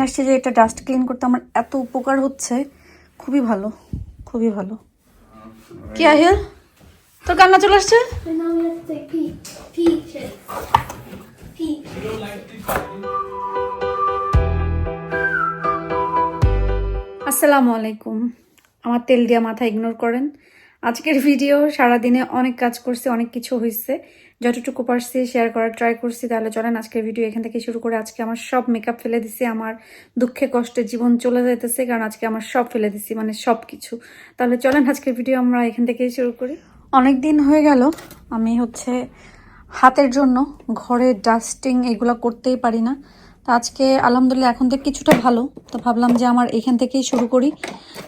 নিয়ে আসছি যে এটা ডাস্ট ক্লিন করতে আমার এত উপকার হচ্ছে, খুবই ভালো খুবই ভালো। কি আহিল? তোর কান্না চলে আসছে. আসসালামু আলাইকুম। আমার তেল দিয়া মাথা ইগনোর করেন। আজকের ভিডিও সারাদিনে অনেক কাজ করছি, অনেক কিছু হয়েছে যতটুকু পারছি শেয়ার করার ট্রাই করছি, তাহলে চলেন আজকের ভিডিও এখান থেকে শুরু করে আজকে আমার সব মেকআপ ফেলে দিছি, আমার দুঃখে কষ্টে জীবন চলে যেতেছে কারণ আজকে আমার সব ফেলে দিছি মানে সব কিছু তাহলে চলেন আজকের ভিডিও আমরা এখান থেকেই শুরু করি। অনেক দিন হয়ে গেল, আমি হচ্ছে হাতের জন্য ঘরে ডাস্টিং এগুলো করতেই পারি না। আজকে আলহামদুলিল্লাহ এখন থেকে কিছুটা ভালো। তো ভাবলাম যে আমার এখান থেকেই শুরু করি।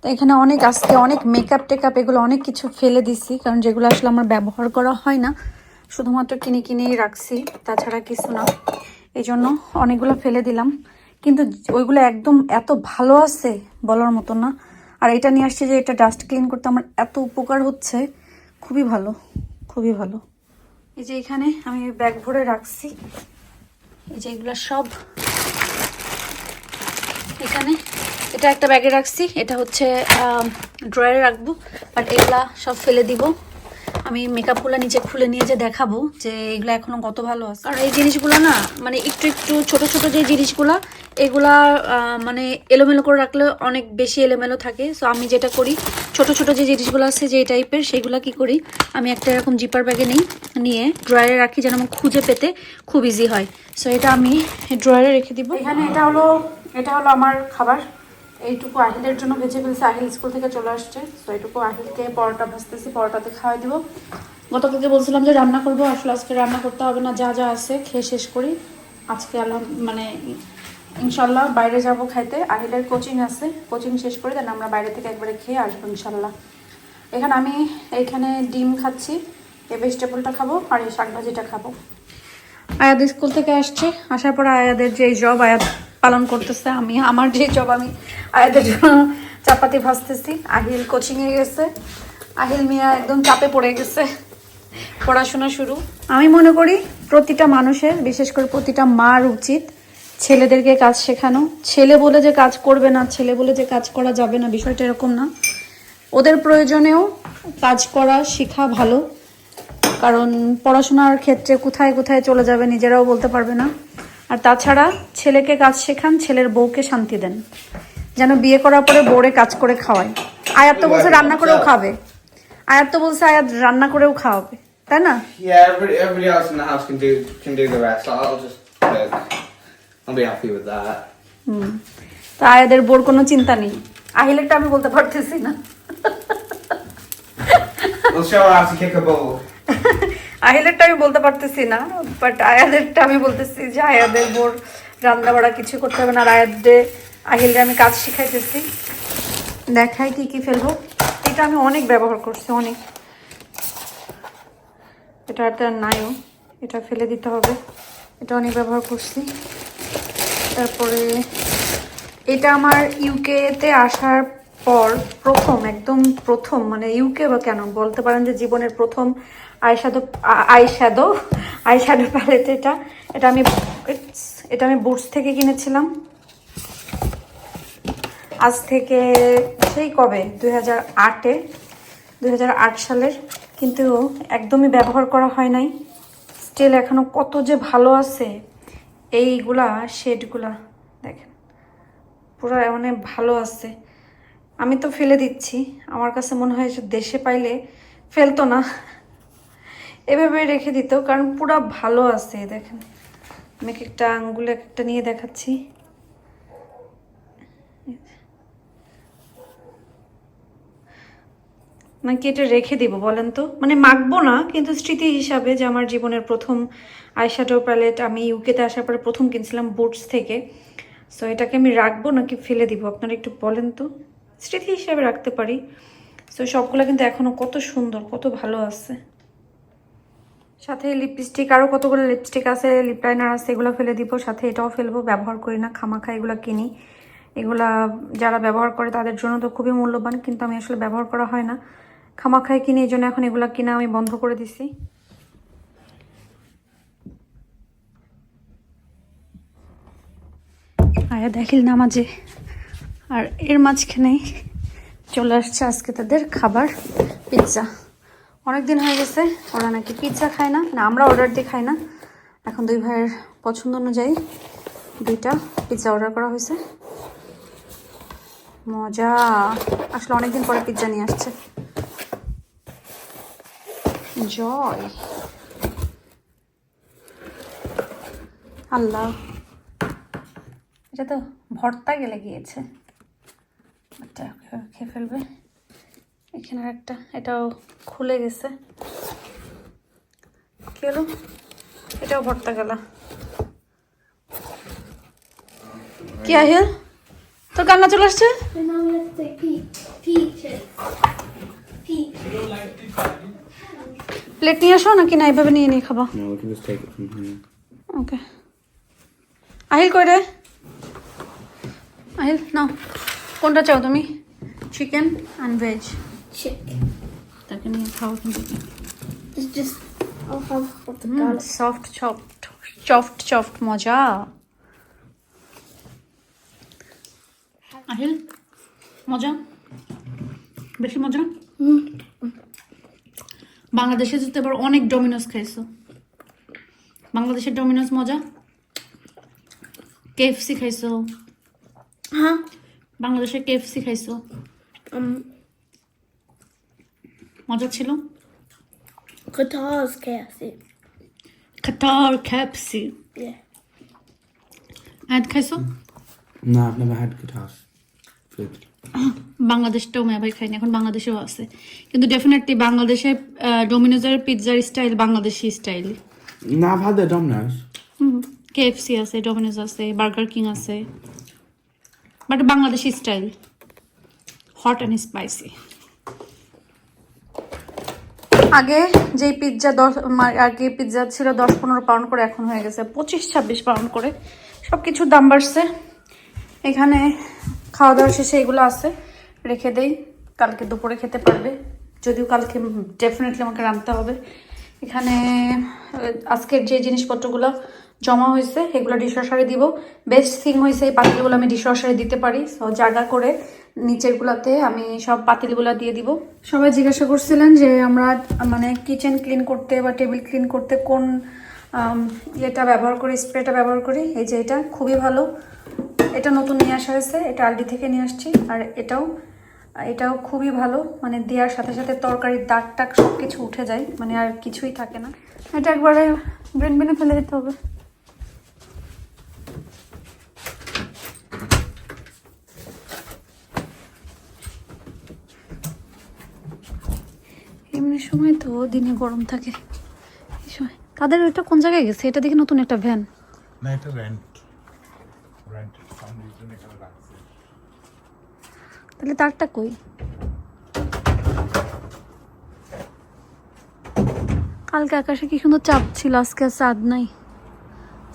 তো এখানে অনেক আজকে অনেক মেকআপ টেকআপ এগুলো অনেক কিছু ফেলে দিছি, কারণ যেগুলো আসলে আমার ব্যবহার করা হয় না, শুধুমাত্র কিনে কিনেই রাখছি, তাছাড়া কিছু না। এই জন্য অনেকগুলো ফেলে দিলাম। কিন্তু ওইগুলো একদম এত ভালো আছে বলার মতো না। আর এটা নিয়ে আসছি যে এটা ডাস্ট ক্লিন করতে আমার এত উপকার হচ্ছে, খুবই ভালো খুবই ভালো। এই যে এখানে আমি ব্যাগ ভরে রাখছি। এই যে এগুলো সব এখানে এটা একটা ব্যাগে রাখছি এটা হচ্ছে ড্রয়ারে রাখব বাট এগুলা সব ফেলে দিব। আমি মেকআপগুলো নিচে খুলে নিয়ে যে দেখাবো যে এগুলো এখনও কত ভালো আছে। কারণ এই জিনিসগুলো না মানে একটু একটু ছোট ছোট যে জিনিসগুলো, এগুলা মানে এলোমেলো করে রাখলে অনেক বেশি এলোমেলো থাকে। সো আমি যেটা করি, ছোট ছোট যে জিনিসগুলো আছে যে টাইপের সেগুলো কি করি, আমি একটা এরকম জিপার ব্যাগে নিই, নিয়ে ড্রয়ারে রাখি যেন আমার খুঁজে পেতে খুব ইজি হয়। সো এটা আমি ড্রয়ারে রেখে দিব। এখানে এটা হলো এটা হলো আমার খাবার। এইটুকু আহিলের জন্য ভেজে ফেলছি। আহিল স্কুল থেকে চলে আসছে। তো এইটুকু আহিলকে পরোটা ভাজতেছি, পরোটাতে খাওয়াই দিব। গতকালকে বলছিলাম যে রান্না করব, আসলে আজকে রান্না করতে হবে না, যা যা আছে খেয়ে শেষ করি। আজকে আল্লাহ মানে ইনশাল্লাহ বাইরে যাব খাইতে। আহিলের কোচিং আছে, কোচিং শেষ করে, দেন আমরা বাইরে থেকে একবারে খেয়ে আসব ইনশাল্লাহ এখানে আমি এইখানে ডিম খাচ্ছি এই ভেজিটেবলটা খাব আর এই শাকভাজিটা খাব। আয়াদ স্কুল থেকে আসছে, আসার পর আয়াদের যে জব আয়াদ পালন করতেছে, আমি আমার যে জব আমি আয়াদের জন্য চাপাতি ভাজতেছি আহিল কোচিংয়ে গেছে। আহিল মিয়া একদম চাপে পড়ে গেছে। পড়াশোনা শুরু। আমি মনে করি প্রতিটা মানুষের, বিশেষ করে প্রতিটা মার উচিত ছেলেদেরকে কাজ শেখানো। ছেলে বলে যে কাজ করবে না, ছেলে বলে যে কাজ করা যাবে না, বিষয়টা এরকম না। ওদের প্রয়োজনেও কাজ করা শেখা ভালো। কারণ পড়াশোনার ক্ষেত্রে কোথায় কোথায় চলে যাবে নিজেরাও বলতে পারবে না। আর তাছাড়া ছেলেকে কাজ শেখান ছেলের বউকে শান্তি দেন। যেন বিয়ে করার পরে বউরে কাজ করে খাওয়ায়। আয়াত তো বলছে রান্না করেও খাবে। আয়াত তো বলছে আয়াত রান্না করেও খাওয়াবে। তাই না? তো আয়াদের বোর কোনো চিন্তা নেই। আহিলেরটা আমি বলতে পারতেছি না। আহিলেরটা আমি বলতে পারতেছি না বাট আয়াদেরটা আমি বলতেছি যে আয়াদের বোর রান্না বাড়া কিছু করতে হবে না, আর আয়াদের আহিলরে আমি কাজ শিখাইতেছি। দেখাই কি কি ফেলব। এটা আমি অনেক ব্যবহার করছি, অনেক। এটা একটা নাইও এটা ফেলে দিতে হবে। এটা অনেক ব্যবহার করছি। তারপরে এটা আমার ইউকেতে আসার পর প্রথম, একদম প্রথম মানে ইউকে বা কেন? বলতে পারেন যে জীবনের প্রথম আইশ্যাডো আইশ্যাডো আইশ্যাডো প্যালেট এটা। এটা আমি এটা আমি বুটস থেকে কিনেছিলাম। আজ থেকে, সেই কবে? দুই হাজার আটে, দুই হাজার আট সালের। কিন্তু একদমই ব্যবহার করা হয় নাই। স্টিল এখনও কত যে ভালো আছে। এইগুলা শেডগুলা দেখেন। পুরো মানে ভালো আছে। আমি তো ফেলে দিচ্ছি। আমার কাছে মনে হয় দেশে পাইলে ফেলতো না। এভাবে রেখে দিত, কারণ পুরো ভালো আছে, দেখেন। আমি এক একটা আঙ্গুলে এক একটা নিয়ে দেখাচ্ছি। নাকি এটা রেখে দিব বলেন তো? মানে মাখবো না, কিন্তু স্মৃতি হিসাবে যে আমার জীবনের প্রথম আইশ্যাডো প্যালেট আমি ইউকেতে আসার পরে প্রথম কিনছিলাম বুটস থেকে। সো এটাকে আমি রাখব নাকি ফেলে দিব? আপনারা একটু বলেন তো। স্মৃতি হিসাবে রাখতে পারি। সো সবগুলো কিন্তু এখনও কত সুন্দর, কত ভালো আছে। সাথে লিপস্টিক আরও কতগুলো লিপস্টিক আছে লিপ লাইনার আছে, এগুলো ফেলে দিব। সাথে এটাও ফেলব, ব্যবহার করি না, খামাখা এগুলো কিনি। এগুলা যারা ব্যবহার করে তাদের জন্য তো খুবই মূল্যবান, কিন্তু আমি আসলে ব্যবহার করা হয় না। খামাখাই কিনে, এই জন্য এখন এগুলা কিনা আমি বন্ধ করে দিছি। আয়া, দেখিল নামাজে আর এর মাঝখানে চলে আসছে আজকে তাদের খাবার পিৎজা অনেক দিন হয়ে গেছে, ওরা নাকি পিৎজা খায় না। না, আমরা অর্ডার দিয়ে খাই না। এখন দুই ভাইয়ের পছন্দ অনুযায়ী দুইটা পিৎজা অর্ডার করা হয়েছে। মজা! আসলে অনেকদিন পরে পিৎজা নিয়ে আসছে। জয় আল্লাহ! এটা তো ভর্তা গেলে গিয়েছে। খেয়ে ফেলবে। এখানে একটা এটাও খুলে গেছে। কি হলো? এটাও ভর্তা গেল। কি আহিল? তোর কান্না চলে আসছে. প্লেট নিয়ে আসো নাকি? না এইভাবে নিয়ে নিয়ে খাবা. ওকে আহিল কই রে? আহিল নাও। কোনটা চাও তুমি? Chicken and veg Chicken. তাকে নিয়ে খাও কিন্তু It's just, I'll have with the garlic. Soft soft soft soft মজা। আহিল মজা? বেশি মজা? বাংলাদেশে যেতে এবার অনেক ডমিনোস খাইছো। বাংলাদেশের ডমিনোস মজা? কেএফসি খাইছো। Huh? বাংলাদেশে কেএফসি খাইছো। মজা ছিল? Qatar's KFC. Qatar KFC Yeah. অ্যাড খাইছো No, I've never had বাংলাদেশটাও মেয়ে ভাই খাইনি এখন বাংলাদেশেও আছে। কিন্তু ডেফিনেটলি বাংলাদেশে ডোমিনোজের পিৎজার style Bangladeshi style had the Domino's. KFC আছে ডোমিনোজ আছে বার্গার কিং আছে। But Bangladeshi style hot and spicy আগে যেই পিৎজা দশ আগে পিৎজা ছিল দশ পনেরো পাউন্ড করে, এখন হয়ে গেছে পঁচিশ ছাব্বিশ পাউন্ড করে। সব কিছুর দাম বাড়ছে। এখানে খাওয়া দাওয়া শেষে এগুলো আছে, রেখে দেই। কালকে দুপুরে খেতে পারবে। যদিও কালকে ডেফিনেটলি আমাকে রাঁধতে হবে। এখানে আজকের যে জিনিসপত্রগুলো জমা হয়েছে, এগুলো ডিশওয়াশারে দিব। বেস্ট থিং হয়েছে এই পাতিলগুলো, আমি ডিশওয়াশারে দিতে পারি। সো জায়গা করে নিচেরগুলোতে আমি সব পাতিলগুলো দিয়ে দিব। সবাই জিজ্ঞাসা করছিলেন যে আমরা মানে কিচেন ক্লিন করতে বা টেবিল ক্লিন করতে কোন ইয়েটা ব্যবহার করি স্প্রেটা ব্যবহার করি? এই যে এটা খুবই ভালো। এটা নতুন নিয়ে আসা হয়েছে এটা আলডি থেকে নিয়ে আসছি আর এটাও এটাও খুবই ভালো। মানে দেওয়ার সাথে সাথে তরকারির দাগ টাক সব কিছু উঠে যায় মানে আর কিছুই থাকে না। এটা একবারে ব্রেন বেনে ফেলে দিতে হবে। এমনি সময় তো দিনে গরম থাকে। এই সময়। তাদের ওইটা কোন জায়গায় গেছে? এটা দেখে নতুন একটা ভ্যান। না এটা রেন্ট রেন্ট তাহলে তারটা কই? কালকে আকাশে কি সুন্দর চাপ ছিল আজকে চাঁদ নাই।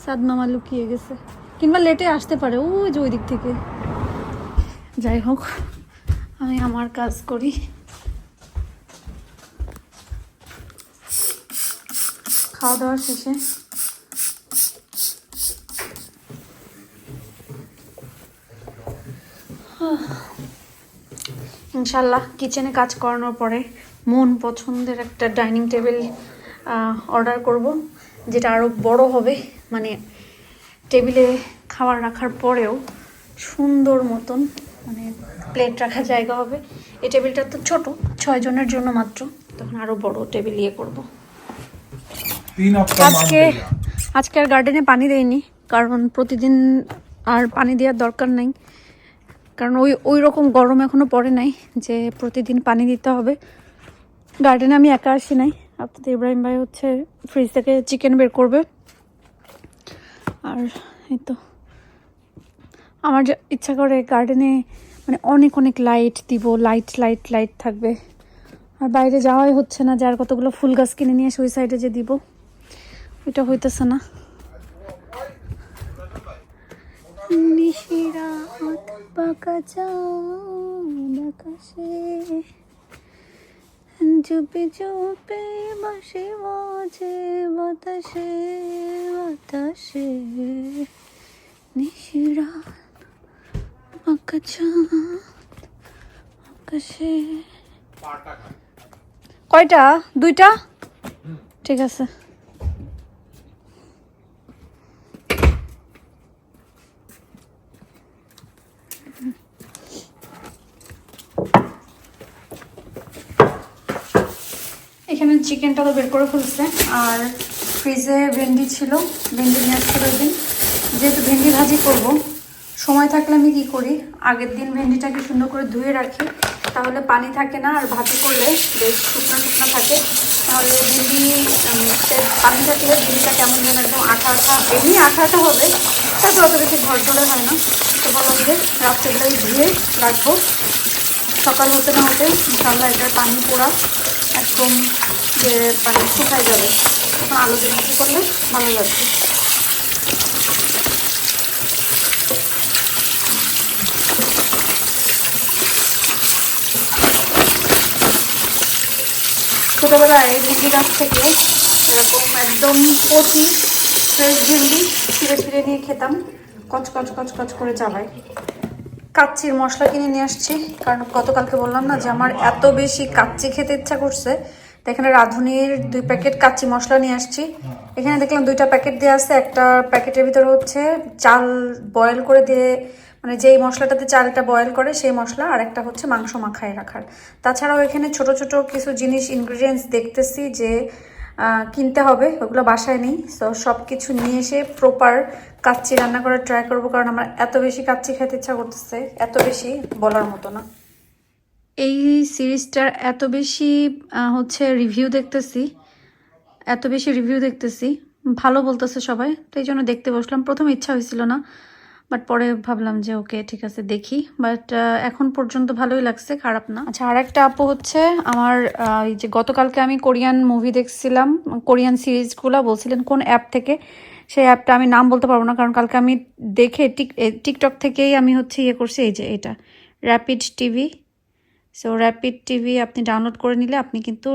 চাঁদ মামা লুকিয়ে গেছে। কিংবা লেটে আসতে পারে ওই যে ওই দিক থেকে। যাই হোক আমি আমার কাজ করি। খাওয়া দাওয়া শেষে? ইনশাল্লাহ কিচেনে কাজ করানোর পরে মন পছন্দের একটা ডাইনিং টেবিল অর্ডার করব, যেটা আরও বড় হবে। মানে টেবিলে খাবার রাখার পরেও সুন্দর মতন মানে প্লেট রাখার জায়গা হবে। এই টেবিলটা তো ছোট, ছয় জনের জন্য মাত্র। তখন আরও বড় টেবিল ইয়ে করব। আজকে আজকে আর গার্ডেনে পানি দেয়নি কারণ প্রতিদিন আর পানি দেওয়ার দরকার নাই। কারণ ওই ওই রকম গরম এখনও পড়ে নাই যে প্রতিদিন পানি দিতে হবে। গার্ডেনে আমি একা আসি নাই আপনাদের ইব্রাহিম ভাই হচ্ছে ফ্রিজ থেকে চিকেন বের করবে। আর এই তো আমার যে ইচ্ছা করে গার্ডেনে মানে অনেক অনেক লাইট দিব লাইট লাইট লাইট থাকবে। আর বাইরে যাওয়াই হচ্ছে না যার কতগুলো ফুল গাছ কিনে নিয়ে এসে ওই সাইডে যে দিব। এটা হইতেছে না। নিশিরা হাত পাকা চাঁদ আকাশে চুপে চুপে বাসে বাজে বাতাসে বাতাসে। নিশিরা আকাশে। কয়টা? দুইটা? ঠিক আছে এখানে চিকেনটা তো বের করে ফেলছে। আর ফ্রিজে ভেন্ডি ছিল, ভেন্ডি নিয়ে আসছিল ওই দিন। যেহেতু ভেন্ডি ভাজি করব, সময় থাকলে আমি কি করি? আগের দিন ভেন্ডিটাকে সুন্দর করে ধুয়ে রাখি। তাহলে পানি থাকে না, আর ভাজি করলে বেশ শুকনো শুকনো থাকে। তাহলে ভেন্ডি তে পানি থাকলে ভেন্ডিটা কেমন যেন একদম আঠা আঠা, এমনি আঠা আঠা হবে। তারপর অত বেশি ঝরঝরে হয় না। তো বললাম যে রাত্রেবেলায় ধুয়ে রাখব। সকাল হতে না হতে ইনশাল্লাহ এটার পানি পোড়া একদম যে মানে শুকায় যাবে। তখন আলু দিয়ে ভাজি করলে ভালো লাগবে ছোটোবেলায় ভেন্ডি গাছ থেকে এরকম একদম কচি ফ্রেশ ভেন্ডি ছিঁড়ে ছিঁড়ে নিয়ে খেতাম। কচ কচ কচ কচ করে চাবাই কাচ্চির মশলা কিনে নিয়ে আসছি। কারণ গতকালকে বললাম না যে, আমার এত বেশি কাচ্চি খেতে ইচ্ছা করছে তো এখানে রাঁধুনির দুই প্যাকেট কাচ্চি মশলা নিয়ে আসছি। এখানে দেখলাম দুইটা প্যাকেট দেওয়া আছে, একটা প্যাকেটের ভিতরে হচ্ছে চাল বয়েল করে দিয়ে মানে যেই মশলাটাতে চালটা বয়েল করে সেই মশলা, আর একটা হচ্ছে মাংস মাখায় রাখার। তাছাড়াও এখানে ছোট ছোট কিছু জিনিস ইনগ্রিডিয়েন্টস দেখতেছি যে কিনতে হবে, ওগুলো বাসায় নেই। তো সব কিছু নিয়ে এসে প্রপার কাচ্চি রান্না করার ট্রাই করব, কারণ আমার এত বেশি কাচ্চি খেতে ইচ্ছা করতেছে, এত বেশি বলার মতো না। এই সিরিজটার এত বেশি হচ্ছে রিভিউ দেখতেছি, এত বেশি রিভিউ দেখতেছি, ভালো বলতেছে সবাই, তো এই জন্য দেখতে বসলাম। প্রথম ইচ্ছা হয়েছিল না বাট পরে ভাবলাম যে ওকে ঠিক আছে, দেখি। বাট এখন পর্যন্ত ভালোই লাগছে, খারাপ না। আচ্ছা আর একটা আপু হচ্ছে আমার এই যে গতকালকে আমি কোরিয়ান মুভি দেখছিলাম, কোরিয়ান সিরিজগুলো বলছিলেন, কোন অ্যাপ থেকে? সেই অ্যাপটা আমি নাম বলতে পারব না, কারণ কালকে আমি দেখে টিক টিকটক থেকেই আমি হচ্ছে ইয়ে করছি, এই যে এটা Rapid TV so Rapid TV আপনি ডাউনলোড করে নিলে আপনি কিন্তু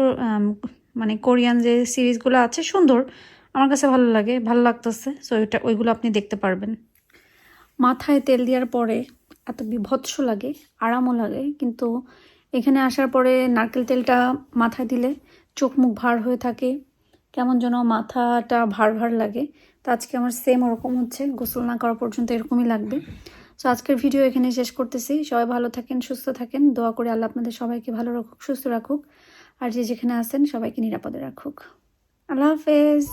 মানে কোরিয়ান যে সিরিজগুলো আছে সুন্দর, আমার কাছে ভালো লাগে, ভালো লাগতেছে। সো ওইটা ওইগুলো আপনি দেখতে পারবেন। মাথায় তেল দেওয়ার পরে এত বিভৎস লাগে, আরামও লাগে, কিন্তু এখানে আসার পরে নারকেল তেলটা মাথায় দিলে চোখ মুখ ভার হয়ে থাকে, কেমন যেন মাথাটা ভার ভার লাগে। তো আজকে আমার সেম ওরকম হচ্ছে, গোসল না করা পর্যন্ত এরকমই লাগবে। সো আজকের ভিডিও এখানে শেষ করতেছি। সবাই ভালো থাকেন, সুস্থ থাকেন। দোয়া করে আল্লাহ আপনাদের সবাইকে ভালো রাখুক, সুস্থ রাখুক। আর যে যেখানে আছেন সবাইকে নিরাপদে রাখুক। আল্লাহ হাফেজ।